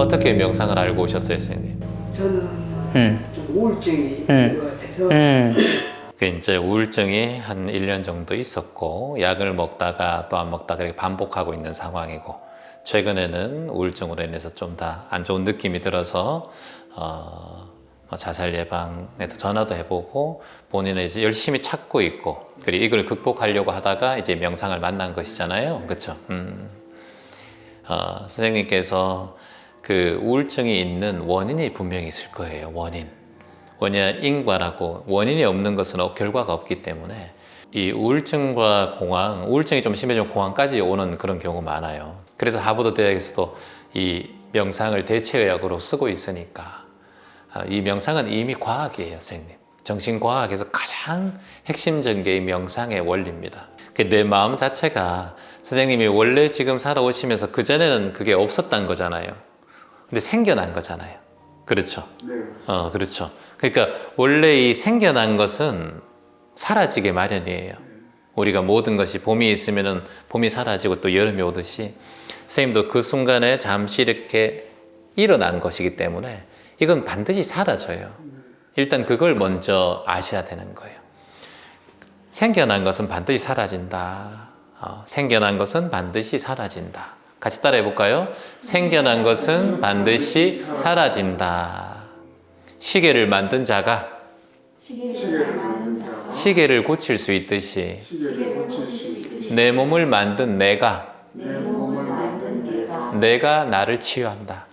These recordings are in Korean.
어떻게 명상을 알고 오셨어요, 선생님? 저는 음. 좀 우울증이 음. 있는 것 같아서 음. 그 이제 우울증이 한 1년 정도 있었고 약을 먹다가 또 안 먹다가 이렇게 반복하고 있는 상황이고 최근에는 우울증으로 인해서 좀더안 좋은 느낌이 들어서 어, 뭐 자살 예방에도 전화도 해보고 본인은 이제 열심히 찾고 있고 그리고 이걸 극복하려고 하다가 이제 명상을 만난 것이잖아요, 그렇죠? 음. 어, 선생님께서 그 우울증이 있는 원인이 분명히 있을 거예요, 원인. 뭐냐 인과라고 원인이 없는 것은 어- 결과가 없기 때문에 이 우울증과 공황, 우울증이 좀 심해지면 공황까지 오는 그런 경우 많아요. 그래서 하버드 대학에서도 이 명상을 대체의학으로 쓰고 있으니까 아, 이 명상은 이미 과학이에요, 선생님. 정신과학에서 가장 핵심적인 게이 명상의 원리입니다. 그내 마음 자체가 선생님이 원래 지금 살아오시면서 그전에는 그게 없었던 거잖아요. 근데 생겨난 거잖아요. 그렇죠. 네. 어, 그렇죠. 그러니까 원래 이 생겨난 것은 사라지게 마련이에요. 우리가 모든 것이 봄이 있으면은 봄이 사라지고 또 여름이 오듯이 선생님도 그 순간에 잠시 이렇게 일어난 것이기 때문에 이건 반드시 사라져요. 일단 그걸 먼저 아셔야 되는 거예요. 생겨난 것은 반드시 사라진다. 어, 생겨난 것은 반드시 사라진다. 같이 따라 해 볼까요? 생겨난 것은 반드시 사라진다. 시계를 만든 자가 시계를 고칠 수 있듯이 내 몸을 만든 내가 내가 나를 치유한다.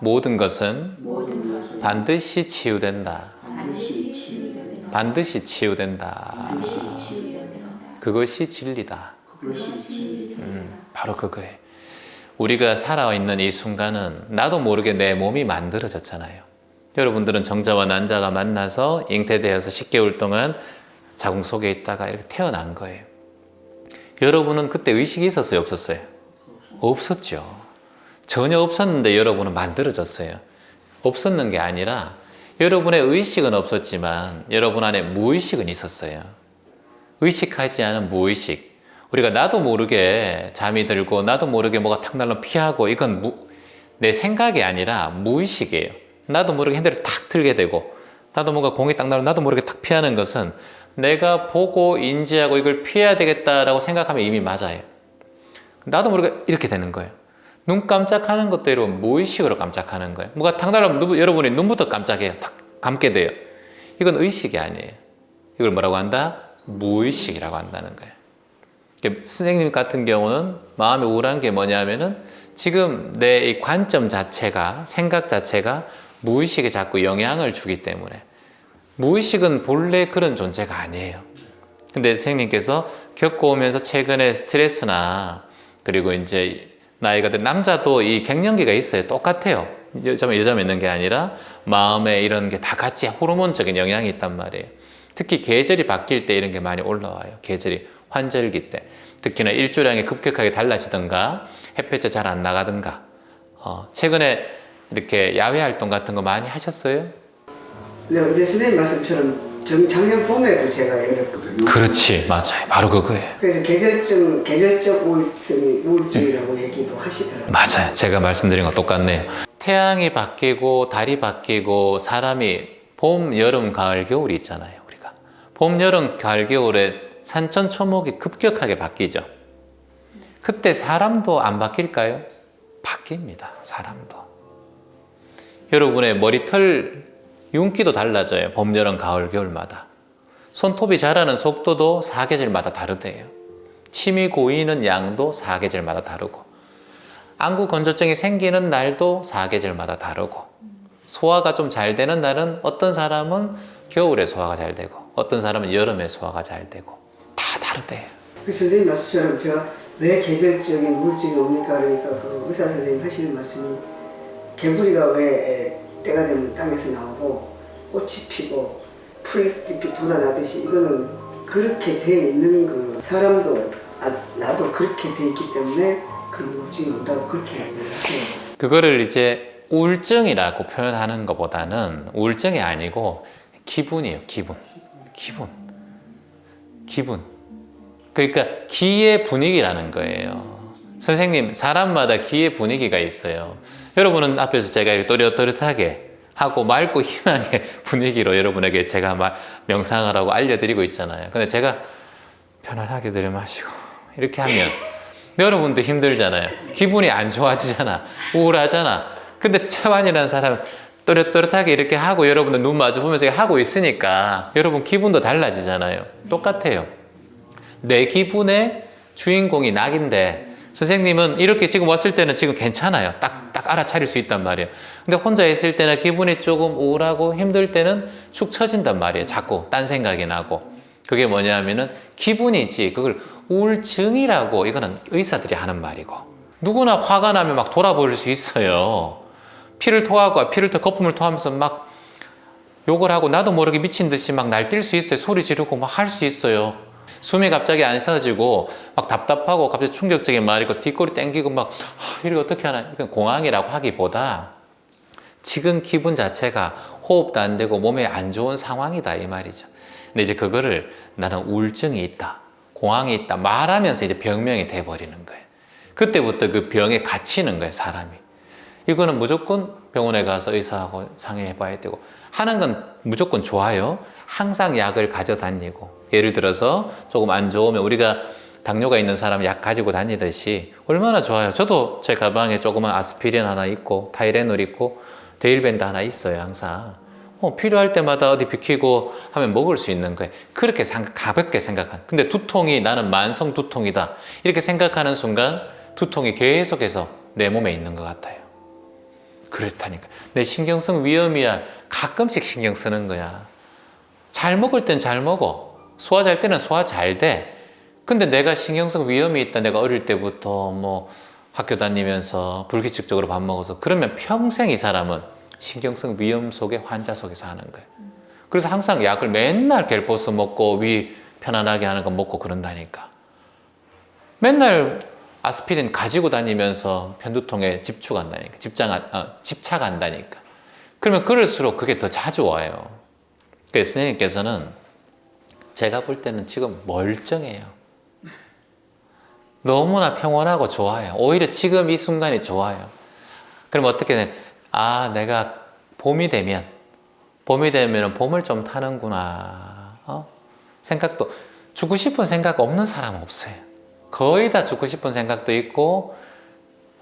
모든 것은. 반드시 치유된다. 반드시 치유된다. 그것이 진리다. 그것이 진리다. 바로 그거예요. 우리가 살아있는 이 순간은 나도 모르게 내 몸이 만들어졌잖아요. 여러분들은 정자와 난자가 만나서 잉태되어서 10개월 동안 자궁 속에 있다가 이렇게 태어난 거예요. 여러분은 그때 의식이 있었어요? 없었어요? 없었죠. 전혀 없었는데 여러분은 만들어졌어요. 없었는 게 아니라 여러분의 의식은 없었지만 여러분 안에 무의식은 있었어요. 의식하지 않은 무의식. 우리가 나도 모르게 잠이 들고 나도 모르게 뭐가 탁 날라 피하고 이건 무, 내 생각이 아니라 무의식이에요. 나도 모르게 핸들을 탁 들게 되고 나도 뭔가 공이 딱 날라 나도 모르게 탁 피하는 것은 내가 보고 인지하고 이걸 피해야 되겠다라고 생각하면 이미 맞아요. 나도 모르게 이렇게 되는 거예요. 눈 깜짝하는 것도 여러분 무의식으로 깜짝하는 거예요. 뭐가 탁 누구- 여러분이 눈부터 깜짝해요. 탁 감게 돼요. 이건 의식이 아니에요. 이걸 뭐라고 한다? 무의식이라고 한다는 거예요. 선생님 같은 경우는 마음이 우울한 게 뭐냐면은 지금 내 이 관점 자체가 생각 자체가 무의식에 자꾸 영향을 주기 때문에 무의식은 본래 그런 존재가 아니에요. 근데 선생님께서 겪어오면서 최근에 스트레스나 그리고 이제 나이가 든 남자도 이 갱년기가 있어요. 똑같아요. 여자만 여자만 있는 게 아니라 마음에 이런 게 다 같이 호르몬적인 영향이 있단 말이에요. 특히 계절이 바뀔 때 이런 게 많이 올라와요. 계절이 환절기 때. 특히나 일조량이 급격하게 달라지든가 햇볕에 잘 안 나가든가. 어, 최근에 이렇게 야외 활동 같은 거 많이 하셨어요? 네, 어제 선생님 말씀처럼 정, 작년 봄에도 제가 이랬거든요. 그렇지, 맞아요. 바로 그거예요. 그래서 계절증, 계절적 우울증이 우울증이라고 얘기도 하시더라고요. 맞아요. 제가 말씀드린 거 똑같네요. 태양이 바뀌고 달이 바뀌고 사람이 봄, 여름, 가을, 겨울이 있잖아요. 우리가 봄, 여름, 가을, 겨울에 산천 초목이 급격하게 바뀌죠. 그때 사람도 안 바뀔까요? 바뀝니다. 사람도. 여러분의 머리털 윤기도 달라져요. 봄, 여름, 가을, 겨울마다. 손톱이 자라는 속도도 사계절마다 다르대요. 침이 고이는 양도 사계절마다 다르고 안구 건조증이 생기는 날도 사계절마다 다르고 소화가 좀 잘 되는 날은 어떤 사람은 겨울에 소화가 잘 되고 어떤 사람은 여름에 소화가 잘 되고 다 다르대요. 그 선생님 말씀처럼 제가 왜 계절적인 우울증이 옵니까? 그러니까 그 의사 선생님 하시는 말씀이 개구리가 왜 때가 되면 땅에서 나오고 꽃이 피고 풀잎이 돋아나듯이 이거는 그렇게 돼 있는 그 사람도 아, 나도 그렇게 돼 있기 때문에 그 우울증이 온다고 그렇게 하세요. 그거를 이제 우울증이라고 표현하는 것보다는 우울증이 아니고 기분이에요. 기분. 기분. 기분. 그러니까 기의 분위기라는 거예요. 선생님, 사람마다 기의 분위기가 있어요. 여러분은 앞에서 제가 이렇게 또렷또렷하게 하고 맑고 희망의 분위기로 여러분에게 제가 말, 명상하라고 알려드리고 있잖아요. 근데 제가 편안하게 들이마시고 이렇게 하면 여러분도 힘들잖아요. 기분이 안 좋아지잖아. 우울하잖아. 근데 차완이라는 사람은 또렷또렷하게 이렇게 하고 여러분들 눈 마주 보면서 하고 있으니까 여러분 기분도 달라지잖아요. 똑같아요. 내 기분의 주인공이 낙인데 선생님은 이렇게 지금 왔을 때는 지금 괜찮아요. 딱, 딱 알아차릴 수 있단 말이에요. 근데 혼자 있을 때는 기분이 조금 우울하고 힘들 때는 축 처진단 말이에요. 자꾸 딴 생각이 나고. 그게 뭐냐 하면은 기분이지. 그걸 우울증이라고 이거는 의사들이 하는 말이고. 누구나 화가 나면 막 돌아버릴 수 있어요. 피를 토하고 피를 토 거품을 토하면서 막 욕을 하고 나도 모르게 미친 듯이 막 날뛸 수 있어요. 소리 지르고 막 할 수 있어요. 숨이 갑자기 안 쉬어지고 막 답답하고 갑자기 충격적인 말이고 뒷골이 땡기고 막 하, 이거 어떻게 하나 이건 공황이라고 하기보다 지금 기분 자체가 호흡도 안 되고 몸에 안 좋은 상황이다 이 말이죠. 근데 이제 그거를 나는 우울증이 있다, 공황이 있다 말하면서 이제 병명이 돼 버리는 거예요. 그때부터 그 병에 갇히는 거예요 사람이. 이거는 무조건 병원에 가서 의사하고 상의해 봐야 되고 하는 건 무조건 좋아요. 항상 약을 가져다니고 예를 들어서 조금 안 좋으면 우리가 당뇨가 있는 사람 약 가지고 다니듯이 얼마나 좋아요. 저도 제 가방에 조그만 아스피린 하나 있고 타이레놀 있고 데일밴드 하나 있어요 항상. 어, 필요할 때마다 어디 비키고 하면 먹을 수 있는 거예요. 그렇게 생각, 가볍게 생각한. 근데 두통이 나는 만성 두통이다. 이렇게 생각하는 순간 두통이 계속해서 내 몸에 있는 것 같아요. 그렇다니까. 내 신경성 위험이야. 가끔씩 신경 쓰는 거야. 잘 먹을 땐 잘 먹어. 소화 잘 때는 소화 잘 돼. 근데 내가 신경성 위험이 있다. 내가 어릴 때부터 뭐 학교 다니면서 불규칙적으로 밥 먹어서 그러면 평생 이 사람은 신경성 위험 속에 환자 속에서 하는 거예요. 그래서 항상 약을 맨날 겔포스 먹고 위 편안하게 하는 거 먹고 그런다니까. 맨날 아스피린 가지고 다니면서 편두통에 집중한다니까. 집장, 어, 집착한다니까. 그러면 그럴수록 그게 더 자주 와요. 그래서 선생님께서는 제가 볼 때는 지금 멀쩡해요. 너무나 평온하고 좋아요. 오히려 지금 이 순간이 좋아요. 그럼 어떻게 돼? 아, 내가 봄이 되면, 봄이 되면 봄을 좀 타는구나. 어? 생각도, 죽고 싶은 생각 없는 사람 없어요. 거의 다 죽고 싶은 생각도 있고,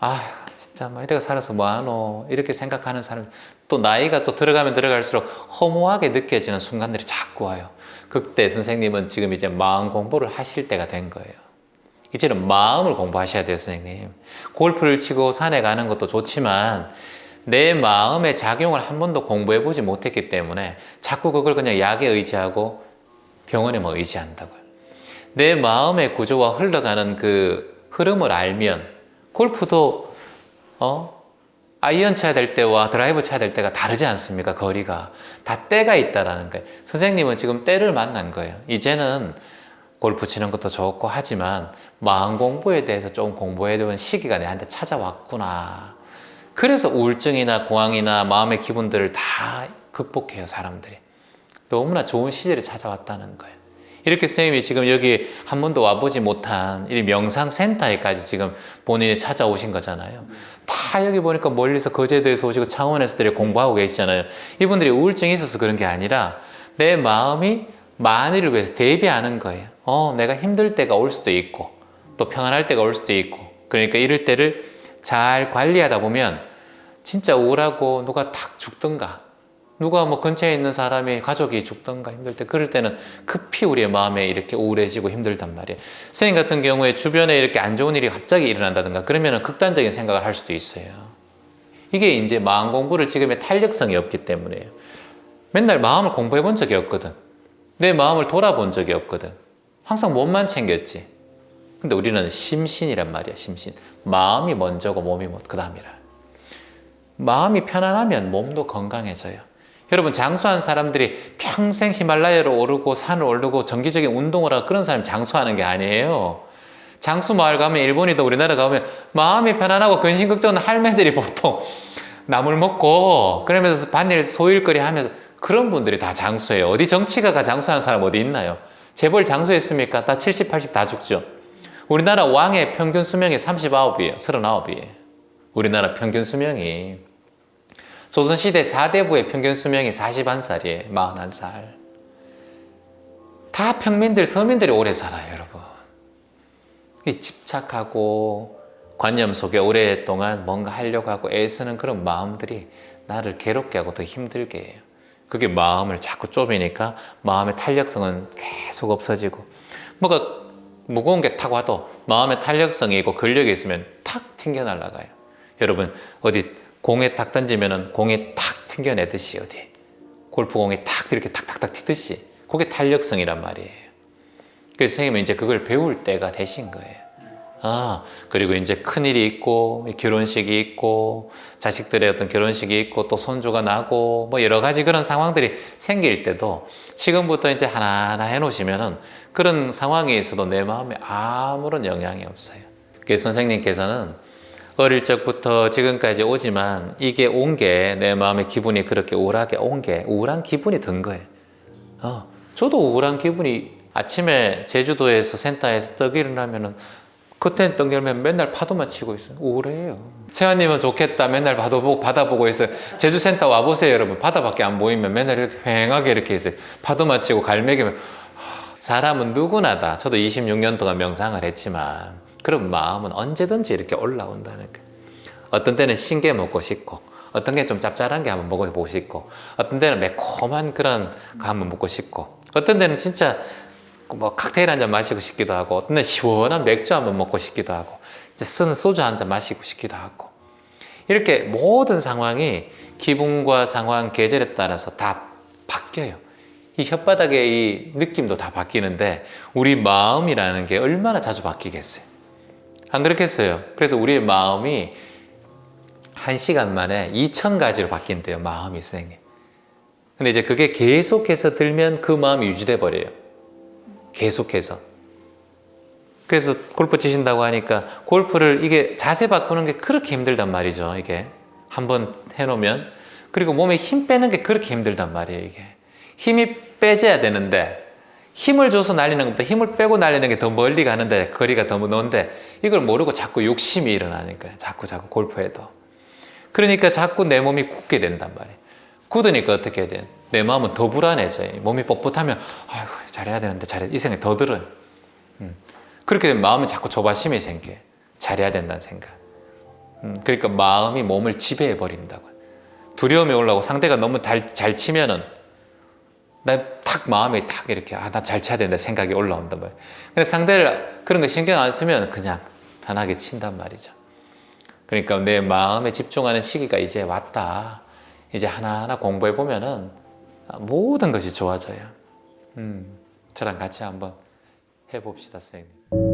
아 진짜 뭐 이렇게 살아서 뭐하노. 이렇게 생각하는 사람, 또 나이가 또 들어가면 들어갈수록 허무하게 느껴지는 순간들이 자꾸 와요. 그때 선생님은 지금 이제 마음 공부를 하실 때가 된 거예요. 이제는 마음을 공부하셔야 돼요, 선생님. 골프를 치고 산에 가는 것도 좋지만 내 마음의 작용을 한 번도 공부해 보지 못했기 때문에 자꾸 그걸 그냥 약에 의지하고 병원에만 뭐 의지한다고요. 내 마음의 구조와 흘러가는 그 흐름을 알면 골프도 어 아이언 쳐야 될 때와 드라이버 쳐야 될 때가 다르지 않습니까? 거리가 다 때가 있다라는 거예요. 선생님은 지금 때를 만난 거예요. 이제는 골프 치는 것도 좋고 하지만 마음 공부에 대해서 좀 공부해야 되는 시기가 내한테 찾아왔구나. 그래서 우울증이나 공황이나 마음의 기분들을 다 극복해요, 사람들이. 너무나 좋은 시절이 찾아왔다는 거예요. 이렇게 선생님이 지금 여기 한 번도 와보지 못한 이 명상센터에까지 지금 본인이 찾아오신 거잖아요. 다 여기 보니까 멀리서 거제도에서 오시고 창원에서들이 공부하고 계시잖아요. 이분들이 우울증이 있어서 그런 게 아니라 내 마음이 만일을 위해서 대비하는 거예요. 어, 내가 힘들 때가 올 수도 있고 또 평안할 때가 올 수도 있고 그러니까 이럴 때를 잘 관리하다 보면 진짜 우울하고 누가 탁 죽든가 누가 뭐 근처에 있는 사람이 가족이 죽든가 힘들 때 그럴 때는 급히 우리의 마음에 이렇게 우울해지고 힘들단 말이에요. 선생님 같은 경우에 주변에 이렇게 안 좋은 일이 갑자기 일어난다든가 그러면 극단적인 생각을 할 수도 있어요. 이게 이제 마음 공부를 지금의 탄력성이 없기 때문이에요. 맨날 마음을 공부해 본 적이 없거든. 내 마음을 돌아본 적이 없거든. 항상 몸만 챙겼지. 근데 우리는 심신이란 말이야, 심신. 마음이 먼저고 몸이 그 다음이라. 마음이 편안하면 몸도 건강해져요. 여러분, 장수한 사람들이 평생 히말라야로 오르고 산을 오르고 정기적인 운동을 하고 그런 사람이 장수하는 게 아니에요. 장수 마을 가면 일본이든 우리나라 가면 마음이 편안하고 근심 걱정은 할매들이 보통 나물 먹고 그러면서 반일 소일거리 하면서 그런 분들이 다 장수예요. 어디 정치가가 장수하는 사람 어디 있나요? 재벌 장수했습니까? 다 70, 80 다 죽죠. 우리나라 왕의 평균 수명이 39이에요. 39이에요. 우리나라 평균 수명이. 조선시대 4대부의 평균 수명이 41살이에요. 41살. 다 평민들, 서민들이 오래 살아요, 여러분. 이 집착하고 관념 속에 오랫동안 뭔가 하려고 하고 애쓰는 그런 마음들이 나를 괴롭게 하고 더 힘들게 해요. 그게 마음을 자꾸 좁이니까 마음의 탄력성은 계속 없어지고 뭐가 무거운 게탁 와도 마음의 탄력성이 있고 근력이 있으면 탁 튕겨 날아가요. 여러분 어디 공에 탁 던지면은 공이 탁 튕겨내듯이 어디 골프공이 탁 이렇게 탁탁탁 튀듯이 그게 탄력성이란 말이에요. 그래서 선생님은 이제 그걸 배울 때가 되신 거예요. 아, 그리고 이제 큰일이 있고, 결혼식이 있고, 자식들의 어떤 결혼식이 있고, 또 손주가 나고, 뭐 여러 가지 그런 상황들이 생길 때도 지금부터 이제 하나하나 해놓으시면은 그런 상황에 있어도 내 마음에 아무런 영향이 없어요. 그래서 선생님께서는 어릴 적부터 지금까지 오지만 이게 온 게 내 마음의 기분이 그렇게 우울하게 온 게 우울한 기분이 든 거예요. 어, 저도 우울한 기분이 아침에 제주도에서 센터에서 떡 일어나면은 그땐 떡 열면 맨날 파도만 치고 있어요. 우울해요. 세아님은 좋겠다. 맨날 바다 보고, 바다 보고 있어요. 제주 센터 와보세요, 여러분. 바다밖에 안 보이면 맨날 이렇게 휑하게 이렇게 있어요. 파도만 치고 갈매기면. 하, 사람은 누구나 다. 저도 26년 동안 명상을 했지만 그런 마음은 언제든지 이렇게 올라온다는 거예요. 어떤 때는 신게 먹고 싶고, 어떤 게 좀 짭짤한 게 한번 먹어보고 싶고, 어떤 때는 매콤한 그런 거 한번 먹고 싶고, 어떤 때는 진짜 뭐 칵테일 한 잔 마시고 싶기도 하고, 어떤 때는 시원한 맥주 한번 먹고 싶기도 하고, 이제 쓰는 소주 한 잔 마시고 싶기도 하고, 이렇게 모든 상황이 기분과 상황, 계절에 따라서 다 바뀌어요. 이 혓바닥의 이 느낌도 다 바뀌는데, 우리 마음이라는 게 얼마나 자주 바뀌겠어요? 안 그렇겠어요? 그래서 우리의 마음이 한 시간 만에 2천 가지로 바뀐대요. 마음이 선생님. 근데 이제 그게 계속해서 들면 그 마음이 유지돼 버려요. 계속해서. 그래서 골프 치신다고 하니까 골프를 이게 자세 바꾸는 게 그렇게 힘들단 말이죠. 이게 한번 해놓으면 그리고 몸에 힘 빼는 게 그렇게 힘들단 말이에요. 이게 힘이 빼져야 되는데 힘을 줘서 날리는 것보다 힘을 빼고 날리는 게 더 멀리 가는데 거리가 더 먼데 이걸 모르고 자꾸 욕심이 일어나니까 자꾸 자꾸 골프에도 그러니까 자꾸 내 몸이 굳게 된단 말이에요. 굳으니까 어떻게 해야 돼요? 내 마음은 더 불안해져요. 몸이 뻣뻣하면 아이고 잘해야 되는데 잘해 이 생각이 더 들어요. 음. 그렇게 되면 마음은 자꾸 조바심이 생겨요. 잘해야 된다는 생각. 음. 그러니까 마음이 몸을 지배해 버린다고. 두려움이 올라오고 상대가 너무 잘, 잘 치면은 나탁 마음이 탁 이렇게 아 나 잘 쳐야 된다 생각이 올라온단 말이에요. 근데 상대를 그런 거 신경 안 쓰면 그냥 편하게 친단 말이죠. 그러니까 내 마음에 집중하는 시기가 이제 왔다. 이제 하나하나 공부해 보면은 모든 것이 좋아져요. 음, 저랑 같이 한번 해봅시다, 선생님.